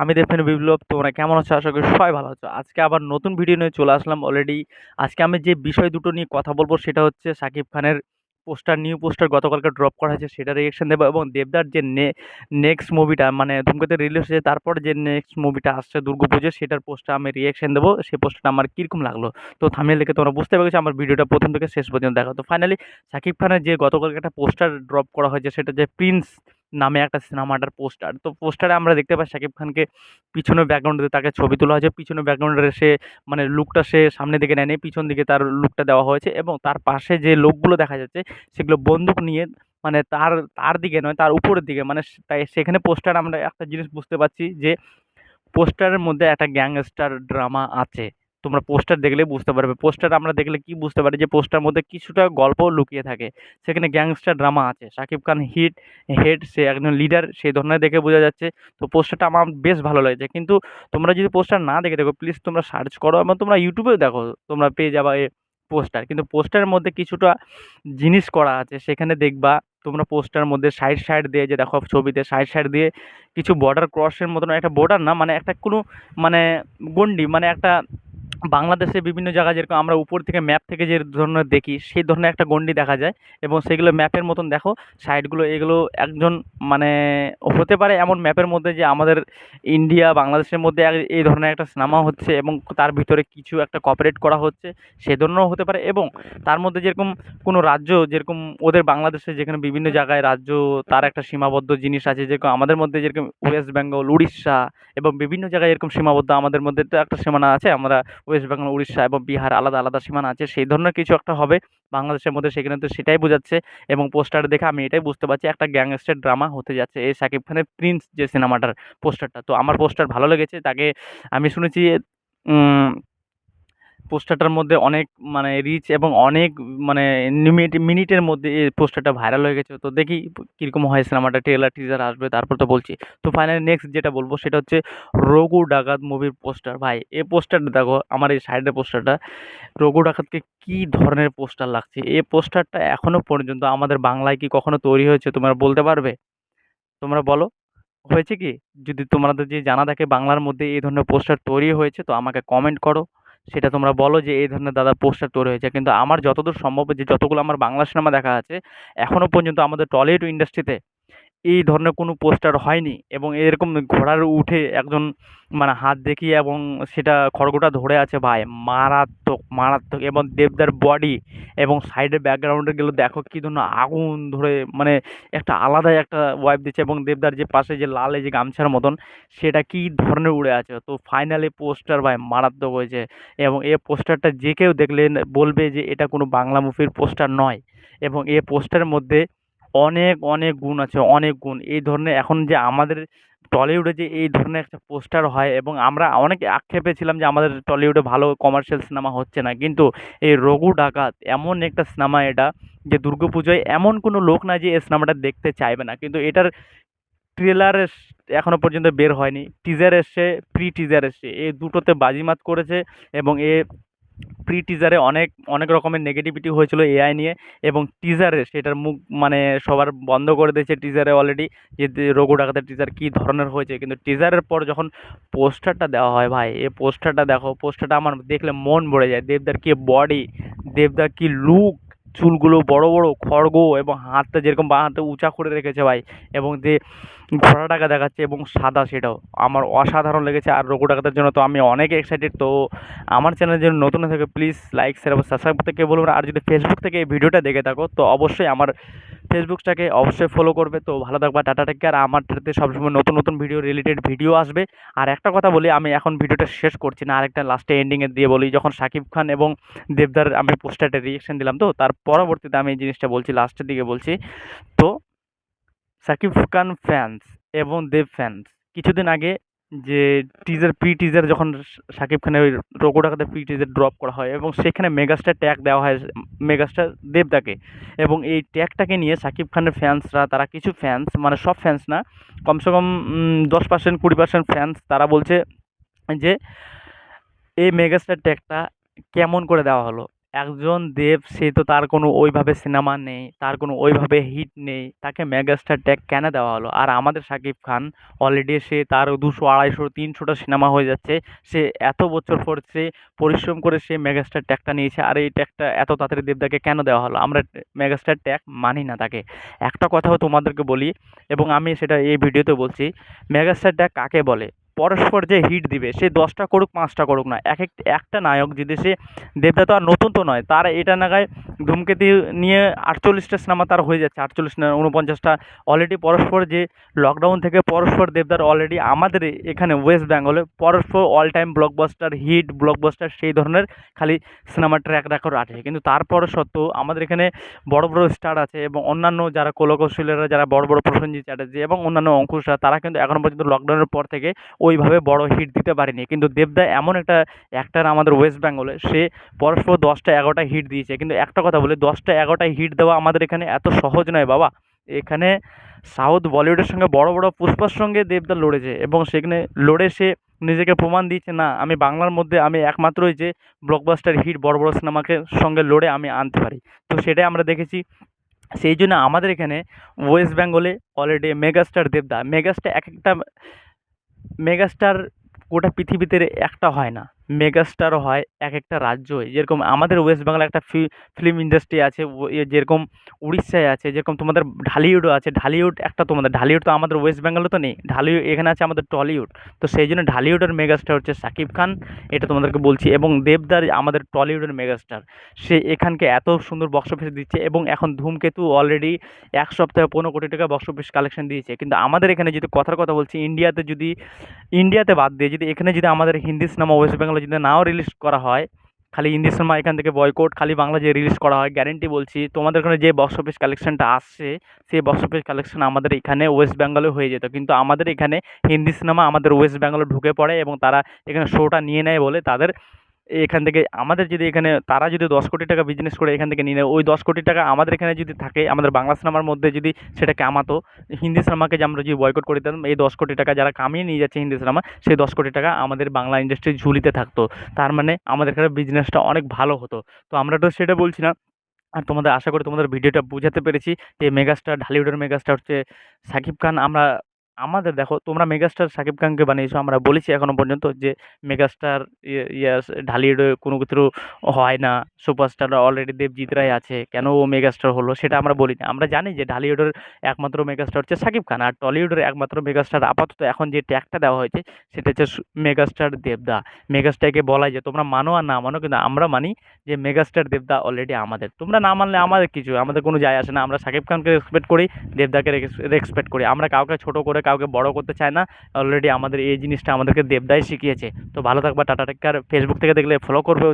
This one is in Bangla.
আমি দেবফেন বিপ্লব, তোমরা কেমন আছো? আশা করি সবাই ভালো আছো। আজকে আবার নতুন ভিডিও নিয়ে চলে আসলাম অলরেডি আজকে আমি যে বিষয় দুটো নিয়ে কথা বলব সেটা হচ্ছে শাকিব খানের পোস্টার নিউ পোস্টার গতকালকে ড্রপ করা হয়েছে সেটা রিয়েকশন দেবো এবং দেবদার যে নেক্সট মুভিটা মানে ধূমকেতু রিলিজ হয়েছে, তারপর যে নেক্সট মুভিটা আসছে দুর্গাপুজো সেটার পোস্টার আমি রিয়েকশন দেবো। সেই পোস্টারটা আমার কীরকম লাগল? তো থামিয়ে লিখে তোমরা বুঝতে পেরেছ, আমার ভিডিওটা প্রথম থেকে শেষ পর্যন্ত দেখো। তো ফাইনালি শাকিব খানের যে গতকালকে একটা পোস্টার ড্রপ করা হয়েছে, সেটা যে প্রিন্স নামে একটা সিনেমাটার পোস্টার। তো পোস্টারে আমরা দেখতে পাই শাকিব খানকে পিছনে ব্যাকগ্রাউন্ডে তাকে ছবি তোলা হয়েছে। পিছনের ব্যাকগ্রাউন্ডে সে মানে লুকটা সে সামনের দিকে নেয়নি, পিছন দিকে তার লুকটা দেওয়া হয়েছে এবং তার পাশে যে লোকগুলো দেখা যাচ্ছে সেগুলো বন্দুক নিয়ে মানে তার তার দিকে নয়, তার উপরের দিকে মানে তাই সেখানে পোস্টার আমরা একটা জিনিস বুঝতে পারছি যে পোস্টারের মধ্যে একটা গ্যাংস্টার ড্রামা আছে। তোমরা পোস্টার দেখলেই বুঝতে পারবে। পোস্টার আমরা দেখলে কি বুঝতে পারি যে পোস্টার মধ্যে কিছুটা গল্প লুকিয়ে থাকে। সেখানে গ্যাংস্টার ড্রামা আছে। শাকিব খান হিট, হেড, সে একজন লিডার, সেই ধরনের দেখে বোঝা যাচ্ছে। তো পোস্টারটা আমার বেশ ভালো লাগছে। কিন্তু তোমরা যদি পোস্টার না দেখে দেখো প্লিজ তোমরা সার্চ করো এবং তোমরা ইউটিউবেও দেখো, তোমরা পেয়ে যাবা এ পোস্টার। কিন্তু পোস্টারের মধ্যে কিছুটা জিনিস করা আছে। সেখানে দেখবা তোমরা পোস্টার মধ্যে সাইড সাইড দিয়ে যে দেখো ছবিতে সাইড সাইড দিয়ে কিছু বর্ডার ক্রসের মতন একটা বর্ডার না মানে একটা কোনো মানে গন্ডি মানে একটা বাংলাদেশে বিভিন্ন জায়গায় যেরকম আমরা উপর থেকে ম্যাপ থেকে যে ধরনের দেখি, সেই ধরনের একটা গণ্ডি দেখা যায় এবং সেগুলো ম্যাপের মতন দেখো সাইডগুলো এগুলো একজন মানে হতে পারে এমন ম্যাপের মধ্যে যে আমাদের ইন্ডিয়া বাংলাদেশের মধ্যে এই ধরনের একটা সিনেমা হচ্ছে এবং তার ভিতরে কিছু একটা কপারেট করা হচ্ছে, সে ধরনেরও হতে পারে এবং তার মধ্যে যেরকম কোনো রাজ্য যেরকম ওদের বাংলাদেশে যেখানে বিভিন্ন জায়গায় রাজ্য তার একটা সীমাবদ্ধ জিনিস আছে, যেরকম আমাদের মধ্যে যেরকম ওয়েস্ট বেঙ্গল উড়িষ্যা এবং বিভিন্ন জায়গায় এরকম সীমাবদ্ধ আমাদের মধ্যে তো একটা সীমানা আছে, আমরা ওয়েস্ট বেঙ্গল, উড়িষ্যা এবং বিহার আলাদা আলাদা সীমানা আছে। সেই ধরনের কিছু একটা হবে। বাংলাদেশের মধ্যে সেখানে তো সেটাই বোঝাচ্ছে এবং পোস্টার দেখে আমি এটাই বুঝতে পারছি, একটা গ্যাংস্টার ড্রামা হতে যাচ্ছে এই শাকিব খানের প্রিন্স যে সিনেমাটার পোস্টারটা। তো আমার পোস্টার ভালো লেগেছে, তাকে আমি শুনেছি পোস্টারটার মধ্যে অনেক মানে রিচ এবং অনেক মানে মিনিটের মধ্যে এই পোস্টারটা ভাইরাল হয়ে গেছে। তো দেখি কীরকম হয় সিনেমাটা ট্রেলার টিজার আসবে, তারপর তো বলছি। তো ফাইনালি নেক্সট যেটা বলব সেটা হচ্ছে রঘু ডাকাত মুভির পোস্টার। ভাই এই পোস্টারটা দেখো, আমার এই সাইডের পোস্টারটা। রঘু ডাকাতকে কী ধরনের পোস্টার লাগছে? এই পোস্টারটা এখনও পর্যন্ত আমাদের বাংলায় কি কখনো তৈরি হয়েছে তোমরা বলতে পারবে? তোমরা বলো। হয়েছে কি? যদি তোমাদের যে জানা থাকে বাংলার মধ্যে এই ধরনের পোস্টার তৈরি হয়েছে, তো আমাকে কমেন্ট করো। সেটা তোমরা বলো যে এই ধরনের দাদা পোস্টার তৈরি হয়েছে। কিন্তু আমার যতদূর সম্ভব যে যতগুলো আমার বাংলা সিনেমা দেখা আছে এখনও পর্যন্ত আমাদের টলিউড ইন্ডাস্ট্রিতে এই ধরনের কোনো পোস্টার হয়নি এবং এরকম ঘোড়ার উঠে একজন মানে হাত দেখিয়ে এবং সেটা খড়গোটা ধরে আছে ভাই, মারাত্মক মারাত্মক এবং দেবদার বডি এবং সাইডে ব্যাকগ্রাউন্ডে গেলে, দেখো কী ধরনের আগুন ধরে মানে একটা আলাদাই একটা ওয়াইব দিচ্ছে এবং দেবদার যে পাশে যে লালে যে গামছার মতন, সেটা কী ধরনের উড়ে আছে? তো ফাইনালি পোস্টার ভাই মারাত্মক হয়েছে এবং এ পোস্টারটা যে কেউ দেখলে বলবে যে এটা কোনো বাংলা মুভির পোস্টার নয় এবং এ পোস্টারের মধ্যে অনেক অনেক গুণ আছে, অনেক গুণ। এই ধরনের এখন যে আমাদের টলিউডে যে এই ধরনের একটা পোস্টার হয় এবং আমরা অনেক আক্ষেপে ছিলাম যে আমাদের টলিউডে ভালো কমার্শিয়াল সিনেমা হচ্ছে না। কিন্তু এই রঘু ডাকাত এমন একটা সিনেমা এটা যে দুর্গা পুজোয় এমন কোনো লোক না যে এই সিনেমাটা দেখতে চাইবে না। কিন্তু এটার ট্রেলার এখনও পর্যন্ত বের হয়নি। টিজার এসছে প্রি টিজার এসছে। এই দুটোতে বাজিমাত করেছে এবং এ প্রি টিজারে অনেক অনেক রকমের নেগেটিভিটি হয়েছিল এআই নিয়ে এবং টিজারে সেটার মুখ মানে সবার বন্ধ করে দিয়েছে টিজারে অলরেডি যে রঘু ডাকাতের টিজার কী ধরনের হয়েছে। কিন্তু টিজারের পর যখন পোস্টারটা দেওয়া হয় ভাই এ পোস্টারটা দেখো পোস্টারটা আমার দেখলে মন ভরে যায়। দেবদার কী বডি দেবদার কী লুক চুলগুলো বড় বড় খড়গ এবং হাতটা যেরকম বা হাতে উঁচা করে রেখেছে ভাই এবং যে ঘোড়াটাকে দেখাচ্ছে এবং সাদা সেটাও। আমার অসাধারণ লেগেছে আর রঘু ডাকাতের জন্য তো আমি অনেক এক্সাইটেড তো আমার চ্যানেল যেন নতুন থাকে প্লিজ লাইক শেয়ার এবং সাবস্ক্রাইব করতে কেউ আর যদি ফেসবুক থেকে এই ভিডিওটা দেখে থাকো, তো অবশ্যই আমার ফেসবুকটাকে অবশ্যই ফলো করবে। তো ভালো থাকবা, টাটা টেক কেয়ার আমারটাতে সবসময় নতুন নতুন ভিডিও রিলেটেড ভিডিও আসবে। আর একটা কথা বলি, আমি এখন ভিডিওটা শেষ করছি না। আরেকটা লাস্টে এন্ডিংয়ে দিয়ে বলি, যখন শাকিব খান এবং দেবদার আমি পোস্টারটা রিয়েকশন দিলাম তো, তার পরবর্তীতে আমি এই জিনিসটা বলছি লাস্টের দিকে বলছি। তো শাকিব খান ফ্যান্স এবং দেব ফ্যান্স কিছুদিন আগে যে টিজার প্রি টিজার যখন শাকিব খানের ওই রোগো ডাকাতের প্রি টিজার ড্রপ করা হয় এবং সেখানে মেগাস্টার ট্যাগ দেওয়া হয় মেগাস্টার দেবদাকে। এবং এই ট্যাগটাকে নিয়ে শাকিব খানের ফ্যান্সরা তারা কিছু ফ্যান্স মানে সব ফ্যান্স না, কমসে কম দশ পার্সেন্ট কুড়ি পার্সেন্ট ফ্যান্স তারা বলছে যে, এই মেগাস্টার ট্যাগটা কেমন করে দেওয়া হলো? একজন দেব, সে তো তার কোনো ওইভাবে সিনেমা নেই, তার কোনো ওইভাবে হিট নেই, তাকে মেগাস্টার ট্যাগ কেন দেওয়া হলো? আর আমাদের শাকিব খান অলরেডি সে তার দুশো, আড়াইশো, তিনশোটা সিনেমা হয়ে যাচ্ছে, সে এত বছর পর সে পরিশ্রম করে সে মেগাস্টার ট্যাগটা নিয়েছে, আর এই ট্যাগটা এত তাড়াতাড়ি দেবদাকে কেন দেওয়া হলো? আমরা মেগাস্টার ট্যাগ মানি না তাকে। একটা কথাও তোমাদেরকে বলি, এবং আমি সেটা এই ভিডিওতে বলছি, মেগাস্টার ট্যাগ কাকে বলে? পরস্পর যে হিট দিবে, সে দশটা করুক, পাঁচটা করুক না। এক এক একটা নায়ক যদি সে দেবদা তো আর নতুন তো নয়, তার এটা নাগায় ধূমকেতু নিয়ে আটচল্লিশটা সিনেমা তার হয়ে যাচ্ছে, আটচল্লিশ উনপঞ্চাশটা অলরেডি পরস্পর যে লকডাউন থেকে পরস্পর দেবদার অলরেডি আমাদের এখানে ওয়েস্ট বেঙ্গলে পরস্পর all time blockbuster hit blockbuster সেই ধরনের খালি সিনেমা ট্র্যাক রেকর্ড আছে। কিন্তু তারপর সত্ত্বেও আমাদের এখানে বড় বড় স্টার আছে এবং অন্যান্য যারা কৌশলীরা যারা বড় বড় প্রসেনজিৎ চ্যাটার্জি এবং অন্যান্য অঙ্কুশরা তারা কিন্তু এখনও পর্যন্ত লকডাউনের পর থেকে ওইভাবে বড় হিট দিতে পারেনি। কিন্তু দেবদা এমন একটা অ্যাক্টার আমাদের ওয়েস্ট বেঙ্গলে সে পরস্পর দশটা এগারোটা হিট দিয়েছে। কিন্তু একটা কথা বলি, দশটা এগারোটা হিট দেওয়া আমাদের এখানে এত সহজ নয় বাবা। এখানে সাউথ বলিউডের সঙ্গে বড় বড় পুষ্পার সঙ্গে দেবদা লড়েছে এবং সেখানে লড়ে সে নিজেকে প্রমাণ দিয়েছে, না, আমি বাংলার মধ্যে আমি একমাত্রই যে ব্লকবাস্টার হিট বড় বড় সিনেমাকে সঙ্গে লড়ে আমি আনতে পারি। তো সেটাই আমরা দেখেছি। সেই জন্য আমাদের এখানে ওয়েস্ট বেঙ্গলে অলরেডি মেগাস্টার দেবদা। মেগাস্টার এক একটা মেগাস্টার গোটা পৃথিবীতে একটা হয় না। মেগাস্টারও হয় এক একটা রাজ্যই। যেরকম আমাদের ওয়েস্ট বেঙ্গলে একটা ফিল্ম ইন্ডাস্ট্রি আছে যেরকম উড়িষ্যায় আছে, যেরকম তোমাদের ঢালিউডও আছে। ঢালিউড একটা তোমাদের, ঢালিউড তো আমাদের ওয়েস্ট বেঙ্গলে তো নেই। ঢালিউড এখানে আছে আমাদের টলিউড তো সেই জন্য ঢালিউডের মেগাস্টার হচ্ছে শাকিব খান, এটা তোমাদেরকে বলছি। এবং দেবদার আমাদের টলিউডের মেগাস্টার সে এখানকে এত সুন্দর বক্স অফিস দিচ্ছে এবং এখন ধূমকেতু অলরেডি এক সপ্তাহে পনেরো কোটি টাকা বক্স অফিস কালেকশন দিয়েছে। কিন্তু আমাদের এখানে যদি কথার কথা বলছি ইন্ডিয়াতে যদি ইন্ডিয়াতে বাদ দিয়ে যদি এখানে যদি আমাদের হিন্দি সিনেমা ওয়েস্ট বেঙ্গলে যদি নাও রিলিজ করা হয়, খালি হিন্দি সিনেমা এখান থেকে বয়কট খালি বাংলা যে রিলিজ করা হয় গ্যারেন্টি বলছি, তোমাদের ওখানে যে বক্স অফিস কালেকশনটা আসছে, সেই বক্স অফিস কালেকশন আমাদের এখানে ওয়েস্ট বেঙ্গলে হয়ে যেত। কিন্তু আমাদের এখানে হিন্দি সিনেমা আমাদের ওয়েস্ট বেঙ্গলে ঢুকে পড়ে এবং তারা এখানে শোটা নিয়ে নেয় বলে তাদের এখান থেকে আমাদের যদি এখানে, তারা যদি দশ কোটি টাকা বিজনেস করে এখান থেকে নিয়ে নেয়, ওই দশ কোটি টাকা আমাদের এখানে যদি থাকে, আমাদের বাংলা সিনেমার মধ্যে যদি সেটা কামাতো, হিন্দি সিনেমাকে যে আমরা যদি বয়কট করে দিতাম, এই দশ কোটি টাকা যারা কামিয়ে নিয়ে যাচ্ছে হিন্দি সিনেমা, সেই দশ কোটি টাকা আমাদের বাংলা ইন্ডাস্ট্রির ঝুলিতে থাকতো। তার মানে আমাদের এখানে বিজনেসটা অনেক ভালো হতো। তো আমরা তো সেটা বলছি না। আর তোমাদের আশা করি তোমাদের ভিডিওটা বুঝাতে পেরেছি যে মেগাস্টার, ঢালিউডের মেগাস্টার হচ্ছে শাকিব খান। আমরা আমাদের দেখো তোমরা মেগাস্টার শাকিব খানকে বানিয়েছো, আমরা বলেছি এখনও পর্যন্ত যে মেগাস্টার ইয়ে ইয়াস ঢালিউডে কোনো কিছু হয় না, সুপারস্টার অলরেডি দেবজিৎ রায় আছে, কেন ও মেগাস্টার হলো সেটা আমরা বলি না আমরা জানি যে ঢালিউডের একমাত্র মেগাস্টার হচ্ছে শাকিব খান, আর টলিউডের একমাত্র মেগাস্টার আপাতত এখন যে ট্যাগটা দেওয়া হয়েছে সেটা হচ্ছে মেগাস্টার দেবদা। মেগাস্টারকে বলা যে তোমরা মানো আর না মানো কিন্তু আমরা মানি যে মেগাস্টার দেবদা অলরেডি আমাদের। তোমরা না মানলে আমাদের কিছু, আমাদের কোনো যায় আসে না। আমরা শাকিব খানকে রেসপেক্ট করি, দেবদাকে রেসপেক্ট করি। আমরা কাউকে ছোট করে কাউকে বড় করতে চায় না অলরেডি আমাদের এই জিনিসটা আমাদেরকে দেবদাই শিখিয়েছে। তো ভালো থাকবা, টাটা টেক্কার ফেসবুক থেকে দেখলে ফলো করবে।